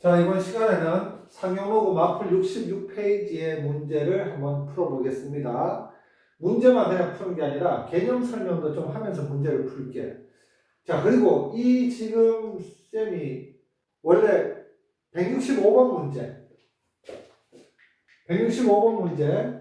자, 이번 시간에는 상용로그 마플 66페이지의 문제를 한번 풀어보겠습니다. 문제만 그냥 푸는 게 아니라 개념 설명도 좀 하면서 문제를 풀게. 자, 그리고 이 지금 쌤이 원래 165번 문제, 165번 문제,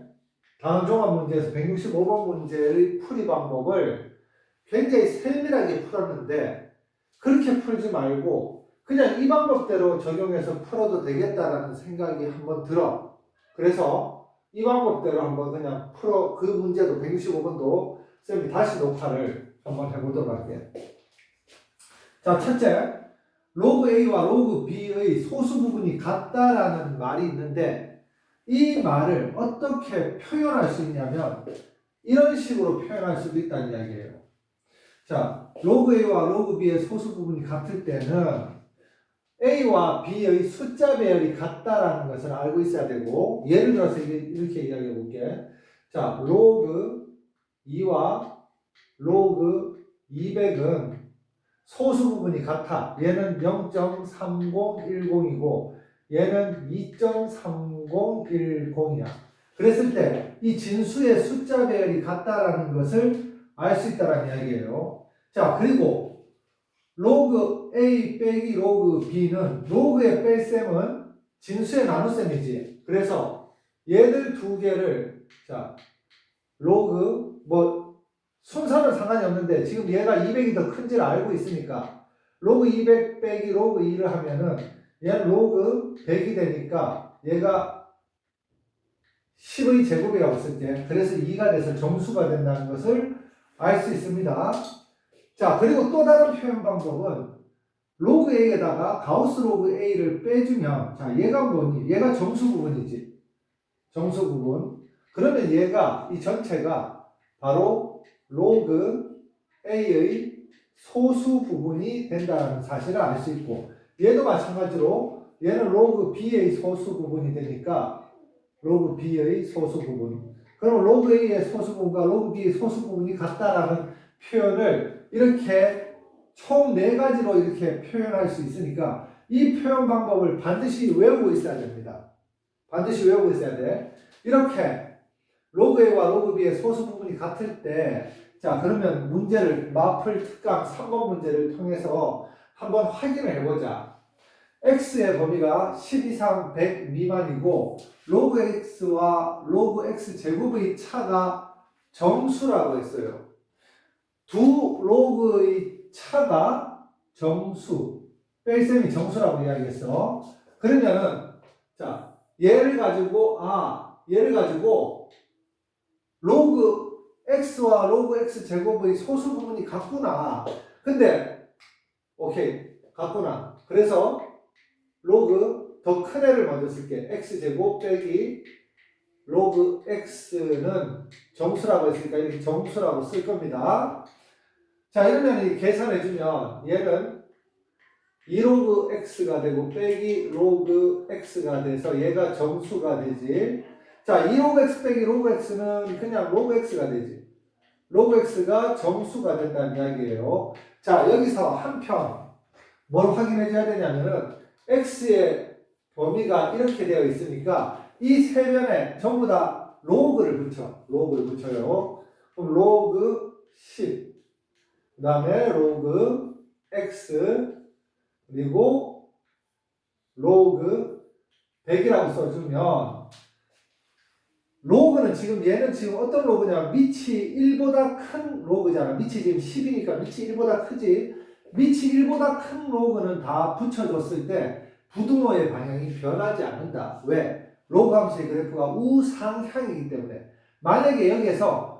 다음 종합 문제에서 165번 문제의 풀이 방법을 굉장히 세밀하게 풀었는데 그렇게 풀지 말고 그냥 이 방법대로 적용해서 풀어도 되겠다라는 생각이 한번 들어. 그래서 이 방법대로 한번 그냥 풀어 그 문제도 165번도 쌤이 다시 녹화를 한번 해보도록 할게요. 자, 첫째, 로그 A와 로그 B의 소수 부분이 같다라는 말이 있는데 이 말을 어떻게 표현할 수 있냐면 이런 식으로 표현할 수도 있다는 이야기예요. 자, 로그 A와 로그 B의 소수 부분이 같을 때는 A와 B의 숫자 배열이 같다라는 것을 알고 있어야 되고 예를 들어서 이렇게 이야기해 볼게. 자, 로그 2와 로그 200은 소수 부분이 같아. 얘는 0.3010이고 얘는 2.3010이야. 그랬을 때 이 진수의 숫자 배열이 같다라는 것을 알 수 있다는 이야기예요. 자, 그리고 로그 A 빼기 로그 B는 로그의 뺄셈은 진수의 나눗셈이지. 그래서 얘들 두 개를 자 로그 뭐 순서는 상관이 없는데 지금 얘가 200이 더 큰지를 알고 있으니까 로그 200 빼기 로그 2를 하면은 얘는 로그 100이 되니까 얘가 10의 제곱이라고 쓸게. 그래서 2가 돼서 정수가 된다는 것을 알 수 있습니다. 자, 그리고 또 다른 표현 방법은 로그 A에다가 가우스 로그 A를 빼주면 자, 얘가 뭐니? 얘가 정수 부분이지. 정수 부분. 그러면 얘가 이 전체가 바로 로그 A의 소수 부분이 된다는 사실을 알 수 있고 얘도 마찬가지로 얘는 로그 B의 소수 부분이 되니까 로그 B의 소수 부분. 그럼 로그 A의 소수 부분과 로그 B의 소수 부분이 같다라는 표현을 이렇게 총 네 가지로 이렇게 표현할 수 있으니까 이 표현 방법을 반드시 외우고 있어야 됩니다. 반드시 외우고 있어야 돼. 이렇게 로그 A와 로그 B의 소수 부분이 같을 때, 자, 그러면 문제를, 마플 특강 3번 문제를 통해서 한번 확인을 해보자. x의 범위가 10 이상 100 미만이고, 로그 x와 로그 x 제곱의 차가 정수라고 했어요. 두 로그의 차가 정수, 뺄셈이 정수라고 이야기했어. 그러면은, 자, 얘를 가지고, 아, 얘를 가지고, 로그 x와 로그 x 제곱의 소수 부분이 같구나. 근데, 오케이, 같구나. 그래서, 로그 더 큰 애를 먼저 쓸게. x 제곱 빼기 로그 x는 정수라고 했으니까 이렇게 정수라고 쓸 겁니다. 자, 이러면 이 계산해주면 얘는 2로그 x가 되고 빼기 로그 x가 돼서 얘가 정수가 되지. 자, 2로그 x 빼기 로그 x는 그냥 로그 x가 되지. 로그 x가 정수가 된다는 이야기예요. 자, 여기서 한편 뭘 확인해줘야 되냐면은 x의 범위가 이렇게 되어 있으니까 이 세 면에 전부 다 로그를 붙여. 로그를 붙여요. 그럼 로그 10. 그 다음에 로그 x 그리고 로그 100이라고 써주면 로그는 지금 얘는 지금 어떤 로그냐? 밑이 1보다 큰 로그잖아. 밑이 지금 10이니까 밑이 1보다 크지. 밑이 1보다 큰 로그는 다 붙여줬을 때 부등호의 방향이 변하지 않는다. 왜? 로그 함수의 그래프가 우상향이기 때문에. 만약에 여기에서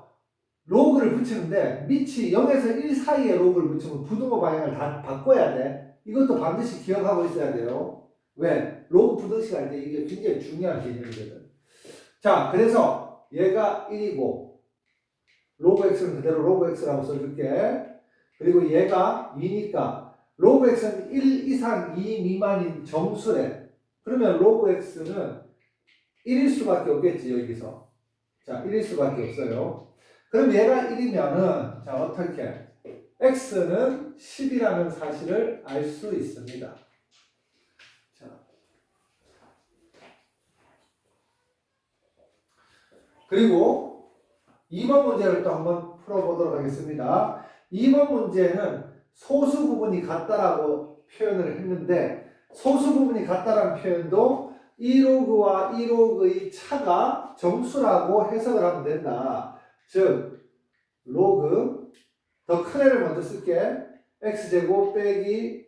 로그를 붙이는데 밑이 0에서 1 사이에 로그를 붙이면 부등호 방향을 다 바꿔야 돼. 이것도 반드시 기억하고 있어야 돼요. 왜? 로그 부등식 할 때 이게 굉장히 중요한 개념이거든. 자, 그래서 얘가 1이고 로그 x는 그대로 로그 x라고 써줄게. 그리고 얘가 2니까 로그 x는 1 이상 2 미만인 정수래. 그러면 로그 x는 1일 수밖에 없겠지 여기서. 자, 1일 수밖에 없어요. 그럼 얘가 1이면은 자 어떻게 x는 10이라는 사실을 알 수 있습니다. 자. 그리고 2번 문제를 또 한번 풀어보도록 하겠습니다. 2번 문제는 소수 부분이 같다라고 표현을 했는데 소수 부분이 같다라는 표현도 1호그와 1호그의 차가 정수라고 해석을 하면 된다. 즉 로그 더 큰 애를 먼저 쓸게. x제곱 빼기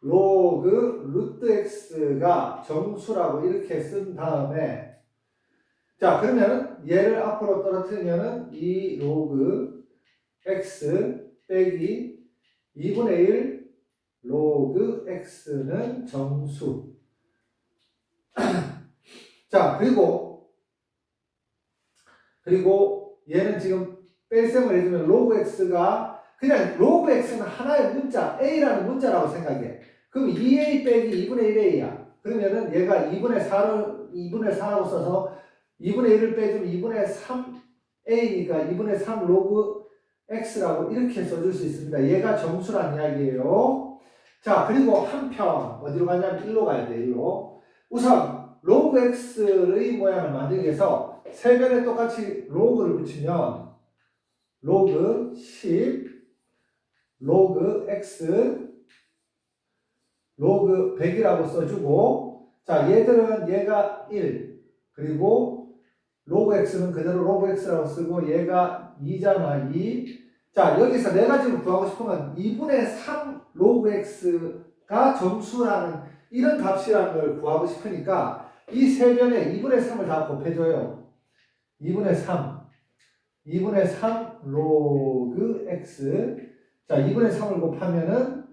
로그 루트 x가 정수라고 이렇게 쓴 다음에 자 그러면 얘를 앞으로 떨어뜨리면은 2 로그 x 빼기 2분의 1 로그 x는 정수. 자 그리고 그리고 얘는 지금 뺄셈을 해주면 로그 x가 그냥 로그 x는 하나의 문자 a라는 문자라고 생각해 그럼 2a 빼기 2분의 1a야 그러면은 얘가 2분의 4를 2분의 4라고 써서 2분의 1을 빼주면 2분의 3a니까 2분의 3 로그 x라고 이렇게 써줄 수 있습니다. 얘가 정수란 이야기예요. 자, 그리고 한편 어디로 가냐면 1로 가야 돼, 1로. 우선 로그 x의 모양을 만들기 위해서 세 변에 똑같이 로그를 붙이면 로그 10 로그 x 로그 100이라고 써주고 자, 얘들은 얘가 1 그리고 로그 x는 그대로 로그 x라고 쓰고 얘가 2잖아 2. 자 여기서 네 가지를 구하고 싶으면 2분의 3 로그 x가 정수라는 이런 값이라는 걸 구하고 싶으니까 이 세 변에 2분의 3을 다 곱해줘요. 2분의 3 2분의 3 로그 x 자 2분의 3을 곱하면은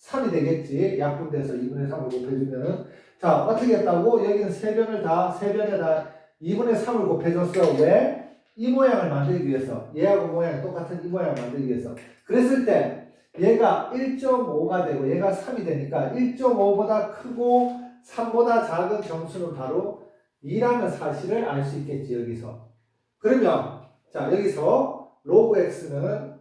3이 되겠지. 약분돼서 2분의 3을 곱해주면은 자 어떻게 했다고 여기는 세 변을 다 세 변에 다 2분의 3을 곱해줬어. 왜? 이 모양을 만들기 위해서. 얘하고 모양이 똑같은 이 모양을 만들기 위해서. 그랬을 때 얘가 1.5가 되고 얘가 3이 되니까 1.5보다 크고 3보다 작은 정수는 바로 2라는 사실을 알 수 있겠지, 여기서. 그러면, 자, 여기서 로그 x는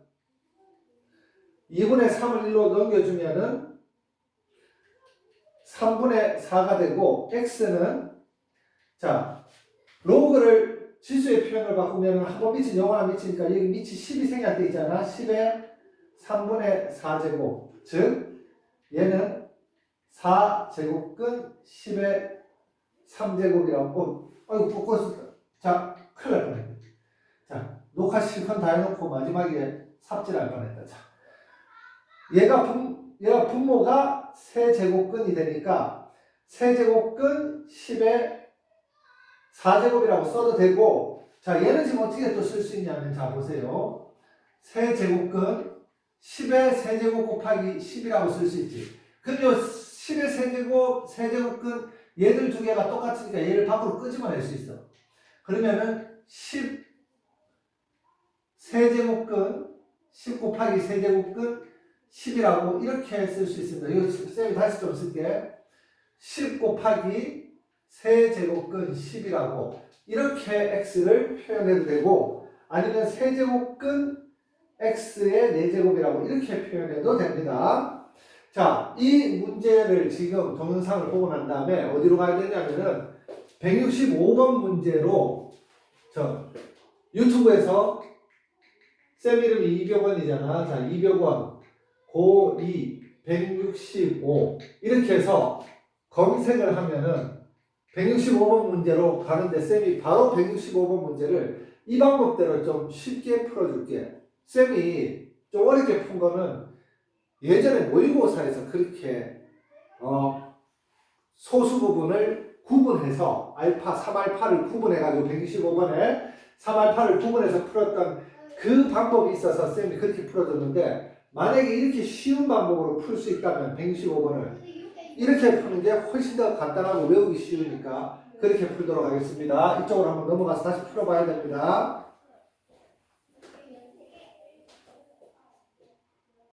2분의 3을 1로 넘겨주면은 3분의 4가 되고, x는, 자, 로그를 지수의 표현을 바꾸면 한번 0 하나 미치니까 여기 밑이 10이 생략돼 있잖아. 10에 3분의 4제곱. 즉, 얘는 4제곱근 10의 3제곱이라고. 아이고, 부끄러웠다. 자, 큰일 날 뻔했네. 자, 녹화 실컷 다 해놓고 마지막에 삽질할 뻔했다. 자, 얘가 분, 얘가 분모가 세제곱근이 되니까 세제곱근 10의 4제곱이라고 써도 되고 자 얘는 지금 어떻게 또 쓸 수 있냐면 자 보세요 세제곱근 10의 세제곱 곱하기 10이라고 쓸 수 있지 요 10의 세제곱 세제곱근 얘들 두 개가 똑같으니까 얘를 밖으로 끄집어낼 수 있어. 그러면은 10 세제곱근 10 곱하기 세제곱근 10이라고 이렇게 쓸 수 있습니다. 이거 쌤이 다시 좀 쓸게. 10 곱하기 세제곱근 10이라고 이렇게 x를 표현해도 되고 아니면 세제곱근 x의 4제곱이라고 이렇게 표현해도 됩니다. 자, 이 문제를 지금 동영상을 보고 난 다음에 어디로 가야 되냐면은 165번 문제로 저 유튜브에서 쌤 이름이 이병원이잖아. 자, 이병원 고2 165 이렇게 해서 검색을 하면은 165번 문제로 가는데 쌤이 바로 165번 문제를 이 방법대로 좀 쉽게 풀어줄게. 쌤이 좀 어렵게 푼 거는 예전에 모의고사에서 그렇게 어 소수 부분을 구분해서 알파, 3알파를 구분해가지고 125번에 3알파를 구분해서 풀었던 그 방법이 있어서 쌤이 그렇게 풀어줬는데 만약에 이렇게 쉬운 방법으로 풀 수 있다면 125번을 이렇게 푸는 게 훨씬 더 간단하고 외우기 쉬우니까 그렇게 풀도록 하겠습니다. 이쪽으로 한번 넘어가서 다시 풀어봐야 됩니다.